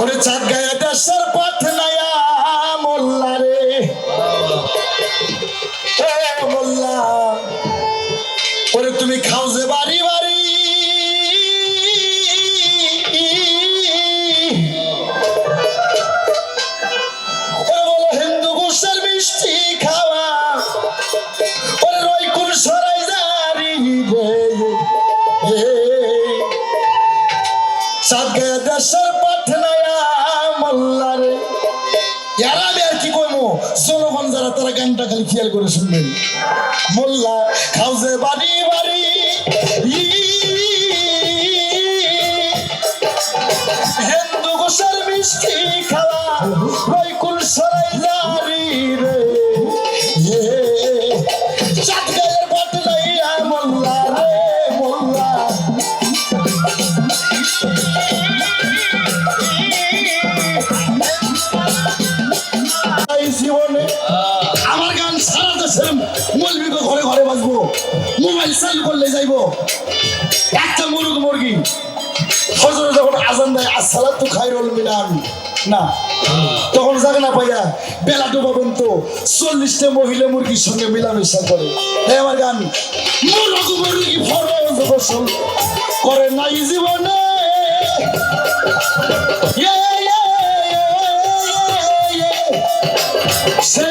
ওরে চাঁদ গায়ে দেশের পথ নায়া মোল্লা রে। যারা তারা গানটা খালি খেয়াল করে শুনবেন। মোল্লা খাউজে বাড়ি বাড়ি। হিন্দু গোসার মিষ্টি খাওয়া রইকুল সরাই করলে যাইবো একটা মুরগ মুরগি ফজরে যখন আজান দেয় আসসালাম তো খাইরুল মিনান না তখন জাগে না পাইয়া বেলা ডোবা পর্যন্ত চল্লিশটা মহিলা মুরগির সঙ্গে মিলামেশা করে আমার গান মুরগ মুরগি ফরজ গোসল করে নাই জীবনে ইয়ে, ইয়ে, ইয়ে, ইয়ে, ইয়ে। সে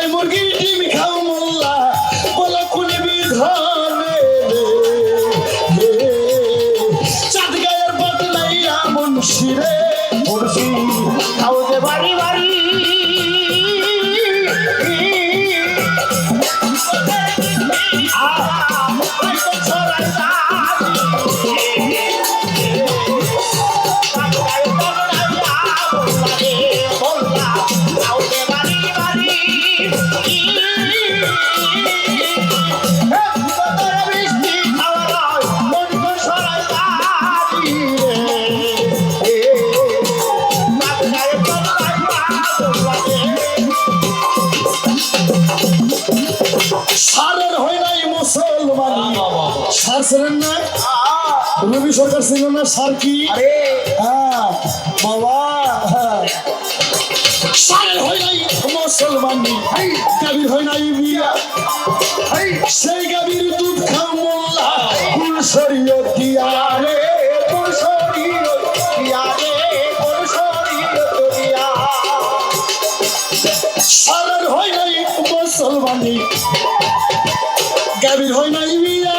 রবি সরকার ছিল না সার কি হ্যাঁ বাবা। সারের হয় নাই। মুসলমান গাভীর হয় নাই বিয়া সেই গাভীর দুধ খাও মোল্লা। কুল দিয়া রে কুল শরীয়ত দিয়া রে কুল শরীয়ত দিয়া। সারের হয় নাই মুসলমানি গাভীর হয় নাই বিয়া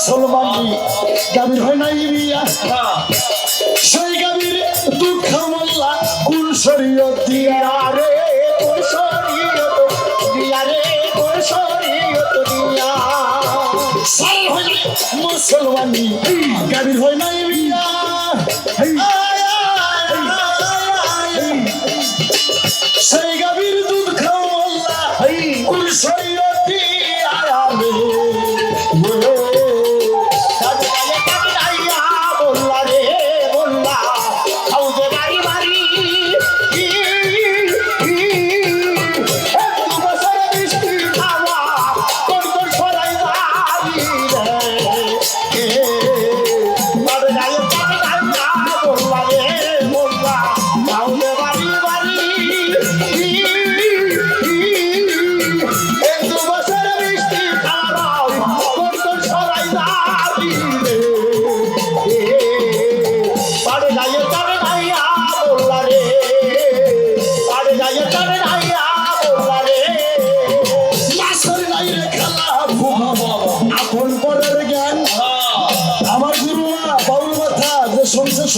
মুসলমান গাভীর হয় নাই বিয়া মুসলমান গাভীর হয় নাই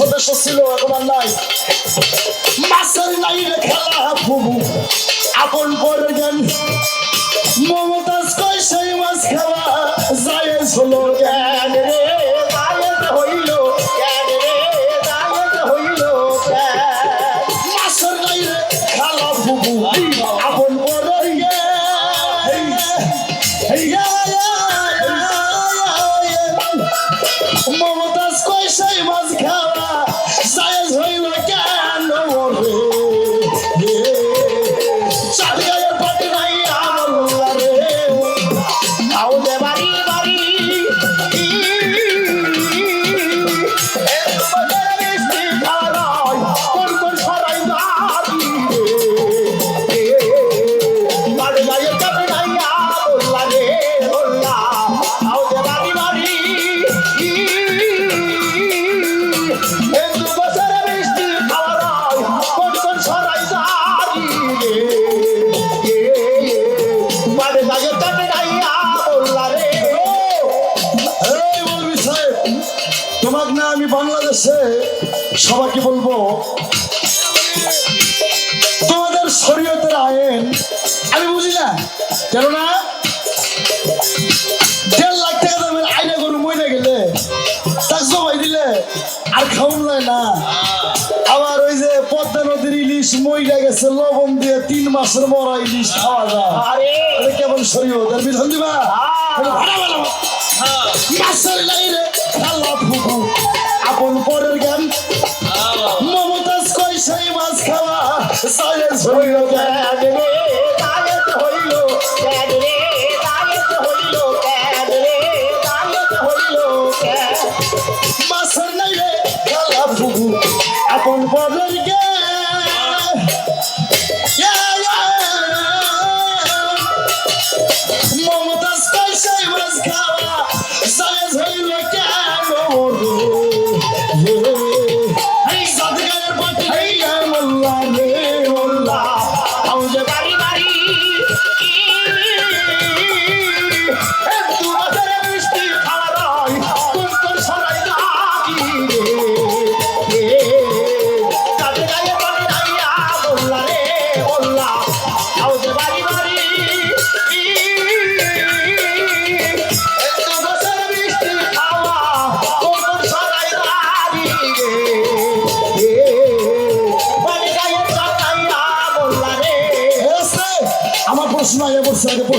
সদস্য ছিল, এখন আর নাই। মাছের খেলা, ফুবু। আপন পরের জ্ঞান মমতাজ কই সেই মাছ খাওয়া যায় হলো জ্ঞান রে? গায়েত হইল রে? খেলা বাংলাদেশে সবাইকে বলব তোমাদের শরীয়তের আইন আমি বুঝি না কেননা দেড় লাখ টাকা দামের আইনে গরু মরে গেলে তাক জমাই দিলে আর খাওয়ান যায় না। আবার ওই যে পদ্মা নদীর ইলিশ মইরা গেছে লবণ দিয়ে তিন মাসের মরা ইলিশ খাওয়া যায়। কেমন শরীয়ত? এর বিধান দিবা? ভাড়া ভাড়া মাছের লাইরে খালা আপন পরের জ্ঞান ইয়া, ইয়া, মমতাজ কই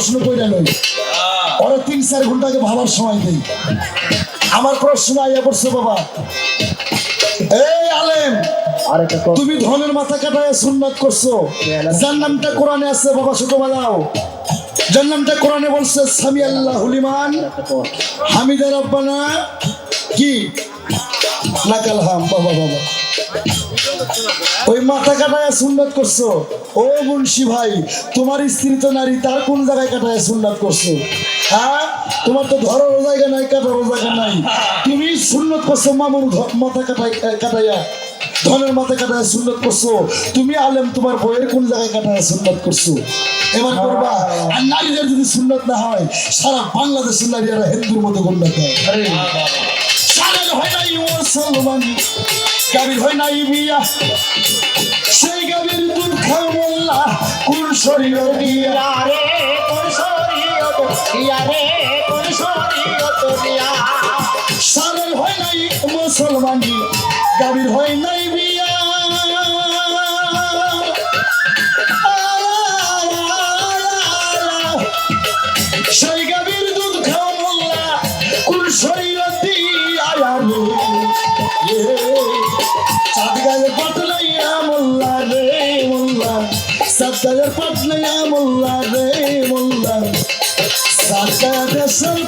প্রশ্ন কইরা লই। ওরা তিন চার ঘণ্টা আগে ভাবার সময় দেই আমার প্রশ্ন আগে পড়ছে বাবা। এই আলেম তুমি ধনের মাথা কাটায় সুন্নাত করছ। যার নামটা কোরআনে আছে বাবা ছোট বাজাও যার নামটা কোরআনে বলছে সামি আল্লাহ হুলিমান হামিদা রব্বানা কি? নাকাল হাম বাবা বাবা। ওই মাথা কাটায় সুন্নাত করছ? ও মুন্সি ভাই তোমার স্ত্রী তো নারী তার কোন জায়গায় কাটায় সুন্নাত করছ? হ্যাঁ? তোমার তো ধরারও জায়গা নাই কাটারও জায়গা নাই। তুমি সুন্নত করছ মামুর মাথা কাটাই কাটাইয়া ধনের মাথা কাটায় সুন্নত করছ। তুমি আলেম তোমার বইয়ের কোন জায়গায় কাটায় সুন্নত করছ? এবার করবা আর নারীদের যদি সুন্নত না হয় সারা বাংলাদেশের নারীরা হিন্দুর মতো গণ্য দেয় সারের হয় নাই মুসলমান গাবির হয় নাই বিয়া সেই গাবির দুধ মোল্লা কোন শরীর দিয়া। রে কোন কোন দিয়া। সারের হয় নাই মুসলমান। গাবির হয় নাই বিয়া সাত গায়ে পাতলাইয়া মোল্লা রে মোল্লা সাত গায়ে পাতলাইয়া মোল্লা রে মোল্লা। দেশের